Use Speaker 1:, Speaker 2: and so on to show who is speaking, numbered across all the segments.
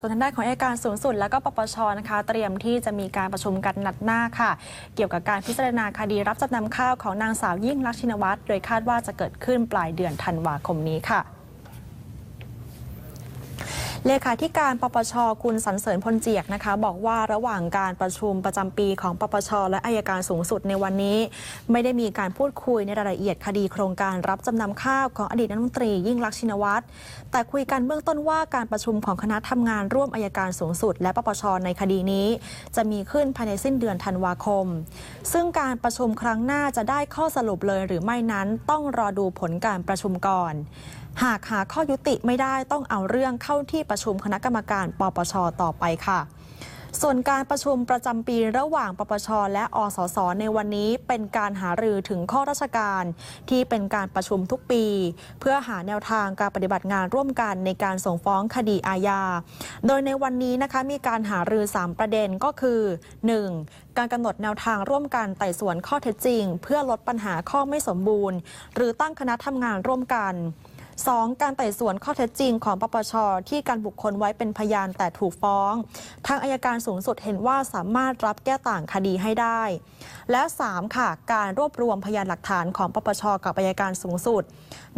Speaker 1: ส่วนทางด้านของอายการสูงสุดและก็ปปชนะคะ เตรียมที่จะมีการประชุมกันนัดหน้าค่ะ เกี่ยวกับการพิจารณาคดีรับจำนำข้าวของนางสาวยิ่งลักษณ์ชินวัตรโดยคาดว่าจะเกิดขึ้นปลายเดือนธันวาคมนี้ค่ะ เลขาธิการปปช คุณสันเสริญพลเจียกนะคะ บอกว่าระหว่างการประชุมประจำปีของปปช และอายการสูงสุดในวันนี้ ไม่ได้มีการพูดคุยในรายละเอียดคดีโครงการรับจำนำข้าวของอดีตรัฐมนตรียิ่งลักษณ์ชินวัตรแต่คุยกันเบื้องต้นว่าการประชุมของคณะทำงานร่วมอายการสูงสุด และปปช ในคดีนี้ จะมีขึ้นภายในสิ้นเดือนธันวาคม ซึ่งการประชุมครั้งหน้าจะได้ข้อสรุปเลยหรือไม่นั้นต้องรอดูผลการประชุมก่อน หากหาข้อยุติไม่ได้ต้องเอาเรื่องเข้าที่ประชุมคณะกรรมการปปชต่อไปค่ะส่วนการประชุมประจำปีระหว่างปปช และอสส ในวันนี้เป็นการหารือถึงข้อราชการ ที่เป็นการประชุมทุกปี เพื่อหาแนวทางการปฏิบัติงานร่วมกันในการส่งฟ้องคดีอาญา โดยในวันนี้นะคะมีการหารือ 3 ประเด็นก็คือ 1. การกำหนดแนวทางร่วมกันไต่สวนข้อเท็จจริง เพื่อลดปัญหาข้อไม่สมบูรณ์ หรือตั้งคณะทำงานร่วมกัน 2. การไต่สวนข้อเท็จจริงของปปช ที่การบุคคลไว้เป็นพยานแต่ถูกฟ้อง ทางอายการสูงสุดเห็นว่าสามารถรับแก้ต่างคดีให้ได้ และ 3. ค่ะ การรวบรวมพยานหลักฐานของปปช กับอายการสูงสุด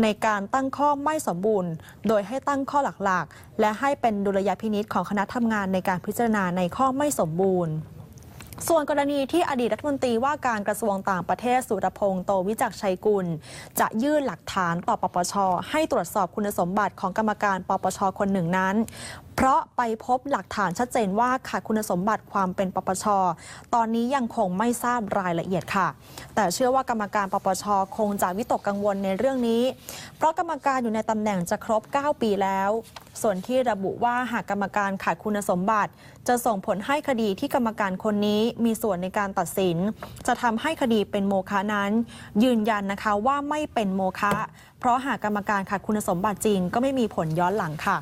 Speaker 1: ในการตั้งข้อไม่สมบูรณ์ โดยให้ตั้งข้อหลักๆ และให้เป็นดุลยพินิษของคณะทำงานในการพิจารณาในข้อไม่สมบูรณ์ ส่วนกรณีที่อดีตรัฐมนตรีว่าการกระทรวงต่างประเทศสุรพงษ์โตวิจักชัยกุล จะยื่นหลักฐานต่อปปช ให้ตรวจสอบคุณสมบัติของกรรมการปปชคนหนึ่งนั้น เพราะไปพบหลักฐานชัดเจนว่าขาดคุณสมบัติความเป็นปปช ตอนนี้ยังคงไม่ทราบรายละเอียดค่ะ แต่เชื่อว่ากรรมการปปช คงจะวิตกกังวลในเรื่องนี้ เพราะกรรมการอยู่ในตำแหน่งจะครบ 9 ปีแล้ว ส่วนที่ระบุว่าหากกรรมการขาดคุณสมบัติ จะส่งผลให้คดีที่กรรมการคนนี้มีส่วนในการตัดสิน จะทำให้คดีเป็นโมฆะนั้น ยืนยันนะคะว่าไม่เป็นโมฆะเพราะหากกรรมการขาดคุณสมบัติจริง ก็ไม่มีผลย้อนหลังค่ะ